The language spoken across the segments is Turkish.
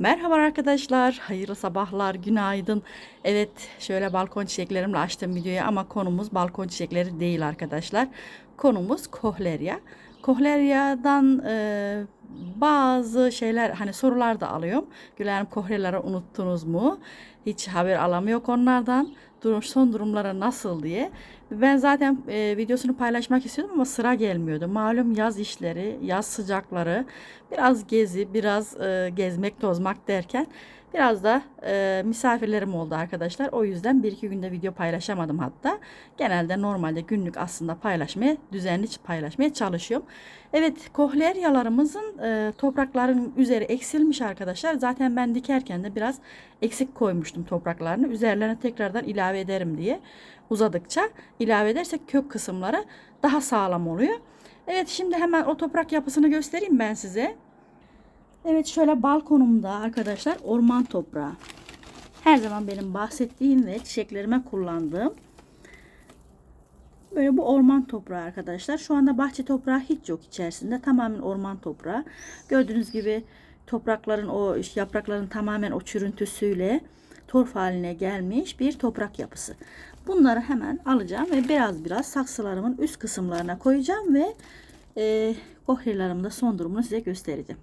Merhaba arkadaşlar, hayırlı sabahlar, günaydın. Evet, şöyle balkon çiçeklerimle açtım videoyu ama konumuz balkon çiçekleri değil arkadaşlar. Konumuz kohlerya. Kohlerya'dan e, bazı şeyler, hani sorular da alıyorum. Gülerim kohleryaları unuttunuz mu? Hiç haber alamıyor onlardan. Durum, son durumları nasıl diye. Ben zaten e, videosunu paylaşmak istiyordum ama sıra gelmiyordu. Malum yaz işleri, yaz sıcakları, biraz gezi, biraz e, gezmek, tozmak derken biraz da e, misafirlerim oldu arkadaşlar. O yüzden bir iki günde video paylaşamadım hatta. Genelde normalde günlük aslında paylaşmaya, düzenli paylaşmaya çalışıyorum. Evet, kohleryalarımızın e, toprakların üzeri eksilmiş arkadaşlar. Zaten ben dikerken de biraz eksik koymuştum topraklarını. Üzerlerine tekrardan ilave ederim diye uzadıkça ilave edersek kök kısımları daha sağlam oluyor. Evet şimdi hemen o toprak yapısını göstereyim ben size. Evet şöyle balkonumda arkadaşlar orman toprağı. Her zaman benim bahsettiğim ve çiçeklerime kullandığım böyle bu orman toprağı arkadaşlar. Şu anda bahçe toprağı hiç yok içerisinde. Tamamen orman toprağı. Gördüğünüz gibi toprakların o yaprakların tamamen o çürüntüsüyle torf haline gelmiş bir toprak yapısı. Bunları hemen alacağım ve biraz biraz saksılarımın üst kısımlarına koyacağım ve e, kohleryalarımın son durumunu size göstereceğim.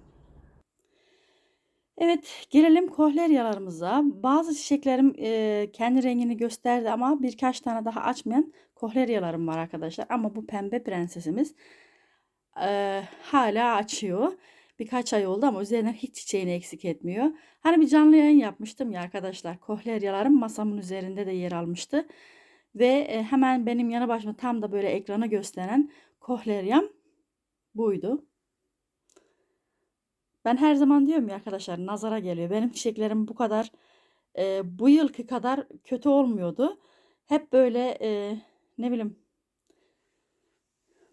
Evet gelelim kohleryalarımıza. Bazı çiçeklerim e, kendi rengini gösterdi ama birkaç tane daha açmayan kohleryalarım var arkadaşlar. Ama bu pembe prensesimiz e, hala açıyor. Birkaç ay oldu ama üzerinden hiç çiçeğini eksik etmiyor. Hani bir canlı yayın yapmıştım ya arkadaşlar. Kohleryalarım masamın üzerinde de yer almıştı. Ve e, hemen benim yanı başıma tam da böyle ekrana gösteren kohleryam buydu. Ben her zaman diyorum ya arkadaşlar nazara geliyor. Benim çiçeklerim bu kadar e, bu yılki kadar kötü olmuyordu. Hep böyle e, ne bileyim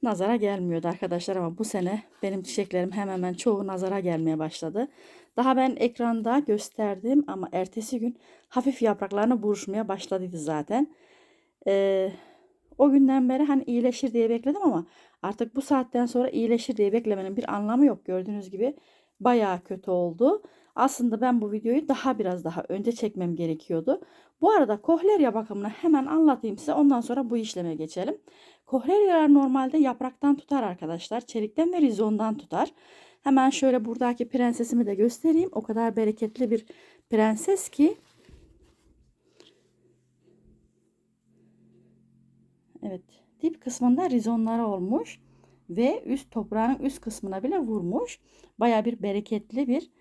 nazara gelmiyordu arkadaşlar ama bu sene benim çiçeklerim hemen hemen çoğu nazara gelmeye başladı. Daha ben ekranda gösterdim ama ertesi gün hafif yapraklarını buruşmaya başladıydı zaten. Ee, o günden beri hani iyileşir diye bekledim ama artık bu saatten sonra iyileşir diye beklemenin bir anlamı yok. Gördüğünüz gibi bayağı kötü oldu. Aslında ben bu videoyu daha biraz daha önce çekmem gerekiyordu. Bu arada kohlerya bakımını hemen anlatayım size. Ondan sonra bu işleme geçelim. Kohleryalar normalde yapraktan tutar arkadaşlar. Çelikten ve rizondan tutar. Hemen şöyle buradaki prensesimi de göstereyim. O kadar bereketli bir prenses ki. Evet. Dip kısmında rizonları olmuş. Ve üst toprağın üst kısmına bile vurmuş. Baya bir bereketli bir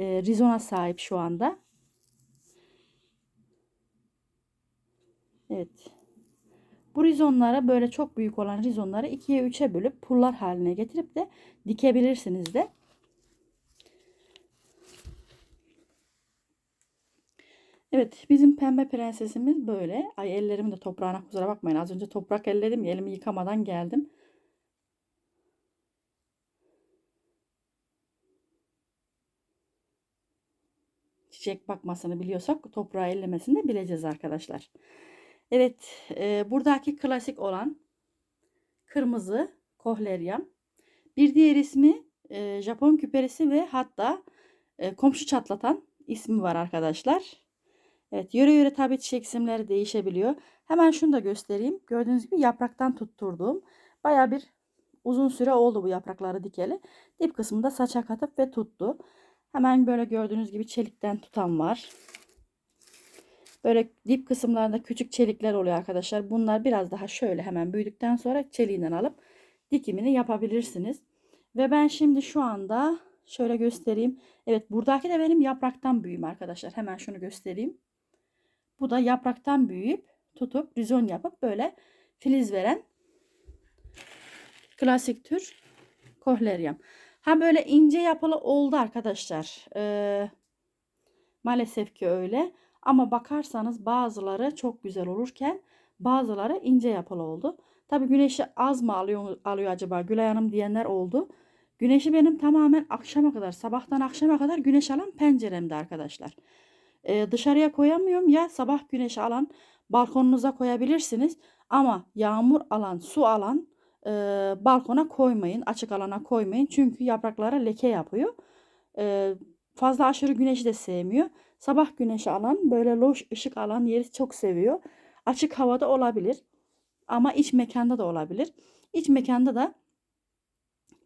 e, rizona sahip şu anda. Evet. Bu rizonlara böyle çok büyük olan rizonları ikiye üçe bölüp pullar haline getirip de dikebilirsiniz de. Evet bizim pembe prensesimiz böyle. Ay ellerimi de toprağına kusura bakmayın. Az önce toprak elledim elimi yıkamadan geldim. Çiçek bakmasını biliyorsak toprağı ellemesini de bileceğiz arkadaşlar. Evet, e, buradaki klasik olan kırmızı kohleryam. Bir diğer ismi e, Japon küperisi ve hatta e, komşu çatlatan ismi var arkadaşlar. Evet, yöre yöre tabi çiçek isimleri değişebiliyor. Hemen şunu da göstereyim. Gördüğünüz gibi yapraktan tutturduğum baya bir uzun süre oldu bu yaprakları dikeli. Dip kısmında saça katıp ve tuttu. Hemen böyle gördüğünüz gibi çelikten tutan var. Böyle dip kısımlarında küçük çelikler oluyor arkadaşlar. Bunlar biraz daha şöyle hemen büyüdükten sonra çeliğinden alıp dikimini yapabilirsiniz. Ve ben şimdi şu anda şöyle göstereyim. Evet buradaki de benim yapraktan büyüğüm arkadaşlar. Hemen şunu göstereyim. Bu da yapraktan büyüyüp tutup rizon yapıp böyle filiz veren klasik tür kohleryam. Ha böyle ince yapılı oldu arkadaşlar. Ee, maalesef ki öyle. Ama bakarsanız bazıları çok güzel olurken bazıları ince yapılı oldu. Tabi güneşi az mı alıyor, alıyor acaba Gülay Hanım diyenler oldu. Güneşi benim tamamen akşama kadar sabahtan akşama kadar güneş alan penceremde arkadaşlar. Ee, dışarıya koyamıyorum ya sabah güneş alan balkonunuza koyabilirsiniz. Ama yağmur alan su alan e, balkona koymayın açık alana koymayın. Çünkü yapraklara leke yapıyor. E, fazla aşırı güneşi de sevmiyor. Sabah güneşi alan, böyle loş ışık alan yeri çok seviyor. Açık havada olabilir. Ama iç mekanda da olabilir. İç mekanda da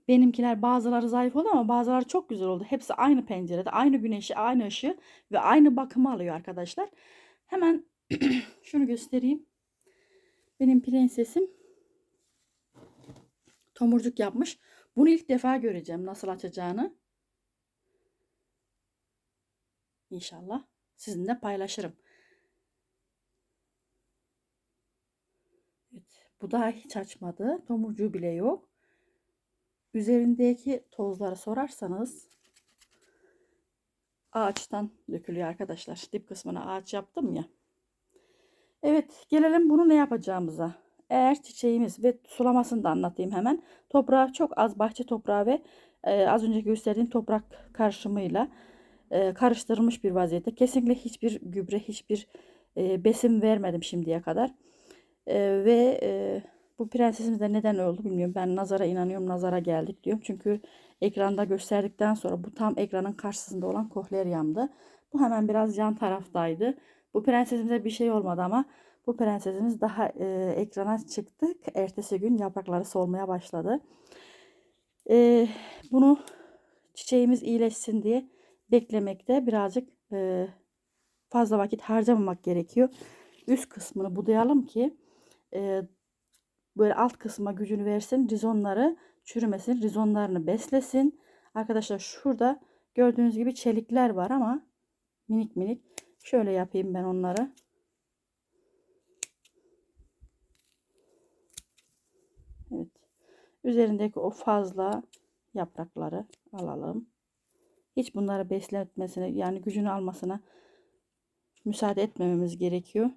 benimkiler bazıları zayıf oldu ama bazıları çok güzel oldu. Hepsi aynı pencerede, aynı güneşi, aynı ışığı ve aynı bakımı alıyor arkadaşlar. Hemen şunu göstereyim. Benim prensesim tomurcuk yapmış. Bunu ilk defa göreceğim nasıl açacağını. İnşallah sizinle paylaşırım. Evet, bu daha hiç açmadı. Tomurcuğu bile yok. Üzerindeki tozları sorarsanız ağaçtan dökülüyor arkadaşlar. Dip kısmına ağaç yaptım ya. Evet gelelim bunu ne yapacağımıza. Eğer çiçeğimiz ve sulamasını da anlatayım hemen. Toprağı çok az bahçe toprağı ve e, az önce gösterdiğim toprak karışımıyla e, karıştırılmış bir vaziyette. Kesinlikle hiçbir gübre, hiçbir e, besin vermedim şimdiye kadar. E, ve e, bu prensesimiz de neden oldu bilmiyorum. Ben nazara inanıyorum, nazara geldik diyorum. Çünkü ekranda gösterdikten sonra bu tam ekranın karşısında olan kohleryamdı. Bu hemen biraz yan taraftaydı. Bu prensesimize bir şey olmadı ama bu prensesimiz daha e, ekrana çıktık. Ertesi gün yaprakları solmaya başladı. E, bunu çiçeğimiz iyileşsin diye beklemekte birazcık e, fazla vakit harcamamak gerekiyor. Üst kısmını budayalım ki e, böyle alt kısma gücünü versin. Rizonları çürümesin. Rizonlarını beslesin. Arkadaşlar şurada gördüğünüz gibi çelikler var ama minik minik. Şöyle yapayım ben onları. Evet. Üzerindeki o fazla yaprakları alalım. Hiç bunları besletmesine yani gücünü almasına müsaade etmememiz gerekiyor.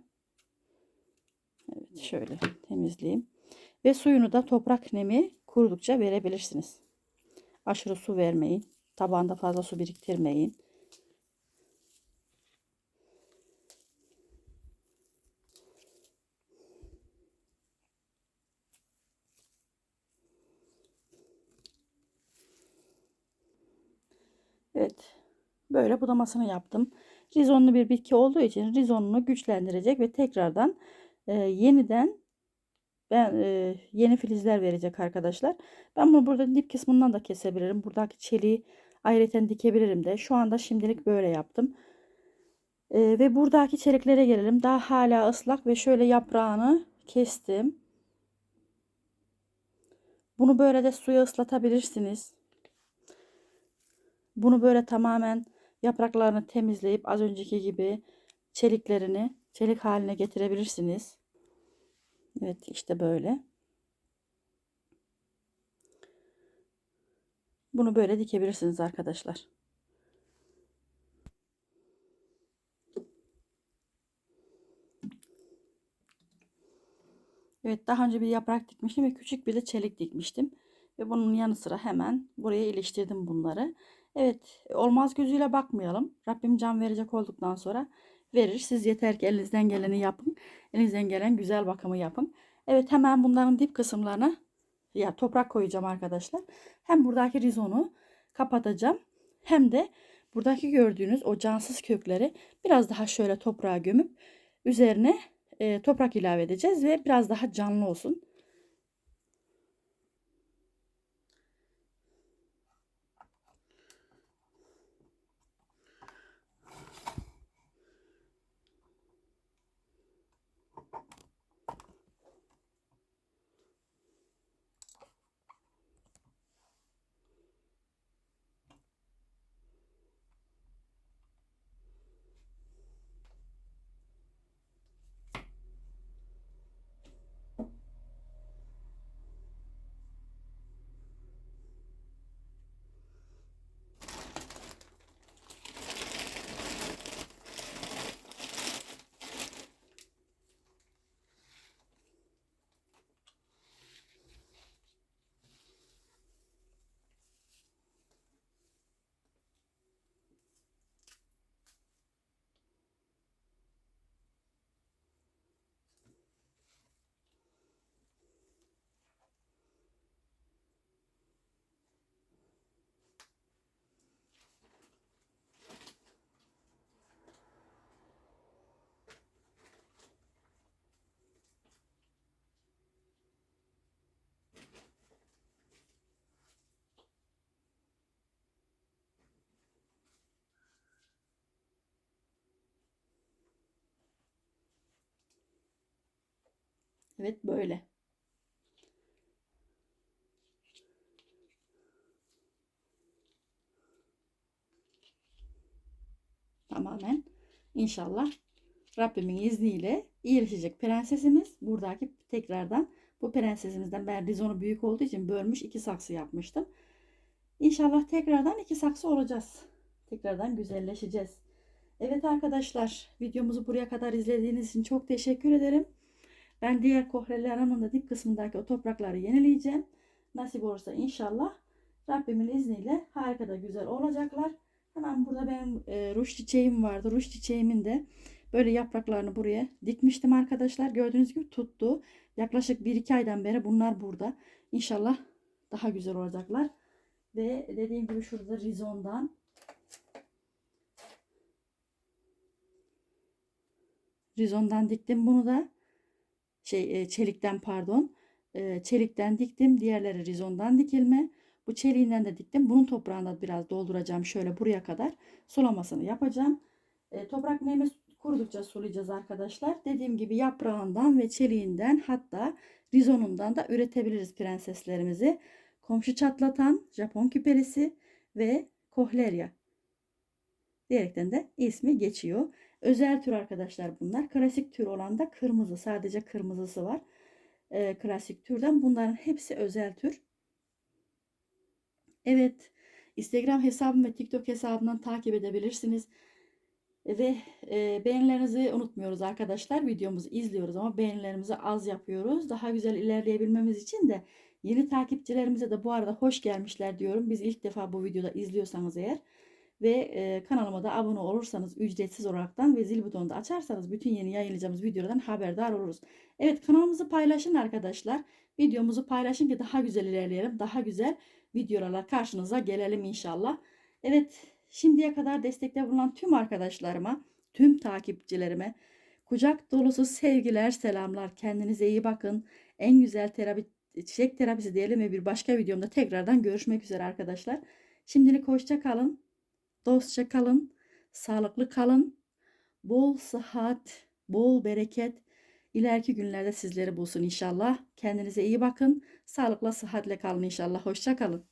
Evet şöyle temizleyeyim. Ve suyunu da toprak nemi kurudukça verebilirsiniz. Aşırı su vermeyin. Tabanda fazla su biriktirmeyin. Evet. Böyle budamasını yaptım. Rizonlu bir bitki olduğu için rizonunu güçlendirecek ve tekrardan e, yeniden ben e, yeni filizler verecek arkadaşlar. Ben bunu burada dip kısmından da kesebilirim. Buradaki çeliği ayrıca dikebilirim de. Şu anda şimdilik böyle yaptım. E, ve buradaki çeliklere gelelim. Daha hala ıslak ve şöyle yaprağını kestim. Bunu böyle de suya ıslatabilirsiniz. Bunu böyle tamamen yapraklarını temizleyip az önceki gibi çeliklerini çelik haline getirebilirsiniz. Evet işte böyle. Bunu böyle dikebilirsiniz arkadaşlar. Evet daha önce bir yaprak dikmiştim ve küçük bir de çelik dikmiştim. Ve bunun yanı sıra hemen buraya iliştirdim bunları. Evet olmaz gözüyle bakmayalım. Rabbim can verecek olduktan sonra verir. Siz yeter ki elinizden geleni yapın. Elinizden gelen güzel bakımı yapın. Evet hemen bunların dip kısımlarına ya toprak koyacağım arkadaşlar. Hem buradaki rizonu kapatacağım. Hem de buradaki gördüğünüz o cansız kökleri biraz daha şöyle toprağa gömüp üzerine e, toprak ilave edeceğiz ve biraz daha canlı olsun. Evet böyle. Tamamen inşallah Rabbimin izniyle iyileşecek prensesimiz. Buradaki tekrardan bu prensesimizden ben rizonu büyük olduğu için bölmüş iki saksı yapmıştım. İnşallah tekrardan iki saksı olacağız. Tekrardan güzelleşeceğiz. Evet arkadaşlar videomuzu buraya kadar izlediğiniz için çok teşekkür ederim. Ben diğer kohrelerin da dip kısmındaki o toprakları yenileyeceğim. Nasip olursa inşallah Rabbimin izniyle harika da güzel olacaklar. Hemen burada benim e, ruj çiçeğim vardı. Ruj çiçeğimin de böyle yapraklarını buraya dikmiştim arkadaşlar. Gördüğünüz gibi tuttu. Yaklaşık 1-2 aydan beri bunlar burada. İnşallah daha güzel olacaklar. Ve dediğim gibi şurada rizondan rizondan diktim bunu da. Şey e, çelikten pardon. E, çelikten diktim. Diğerleri rizondan dikilme. Bu çeliğinden de diktim. Bunun toprağını biraz dolduracağım şöyle buraya kadar. Sulamasını yapacağım. E, toprak neyimiz kurudukça sulayacağız arkadaşlar. Dediğim gibi yaprağından ve çeliğinden hatta rizonundan da üretebiliriz prenseslerimizi. Komşu çatlatan Japon küperisi ve kohlerya diyerekten de ismi geçiyor. Özel tür arkadaşlar bunlar. Klasik tür olan da kırmızı. Sadece kırmızısı var. E, klasik türden bunların hepsi özel tür. Evet. Instagram hesabım ve TikTok hesabından takip edebilirsiniz. Ve e, beğenilerinizi unutmuyoruz arkadaşlar. Videomuzu izliyoruz ama beğenilerimizi az yapıyoruz. Daha güzel ilerleyebilmemiz için de yeni takipçilerimize de bu arada hoş gelmişler diyorum. Biz ilk defa bu videoda izliyorsanız eğer ve e, kanalıma da abone olursanız ücretsiz olaraktan ve zil butonunu da açarsanız bütün yeni yayınlayacağımız videolardan haberdar oluruz. Evet kanalımızı paylaşın arkadaşlar. Videomuzu paylaşın ki daha güzel ilerleyelim. Daha güzel videolarla karşınıza gelelim inşallah. Evet şimdiye kadar destekte bulunan tüm arkadaşlarıma, tüm takipçilerime kucak dolusu sevgiler, selamlar. Kendinize iyi bakın. En güzel terapi, çiçek terapisi diyelim ve bir başka videomda tekrardan görüşmek üzere arkadaşlar. Şimdilik hoşça kalın. Dostça kalın. Sağlıklı kalın. Bol sıhhat, bol bereket. İleriki günlerde sizleri bulsun inşallah. Kendinize iyi bakın. Sağlıkla, sıhhatle kalın inşallah. Hoşça kalın.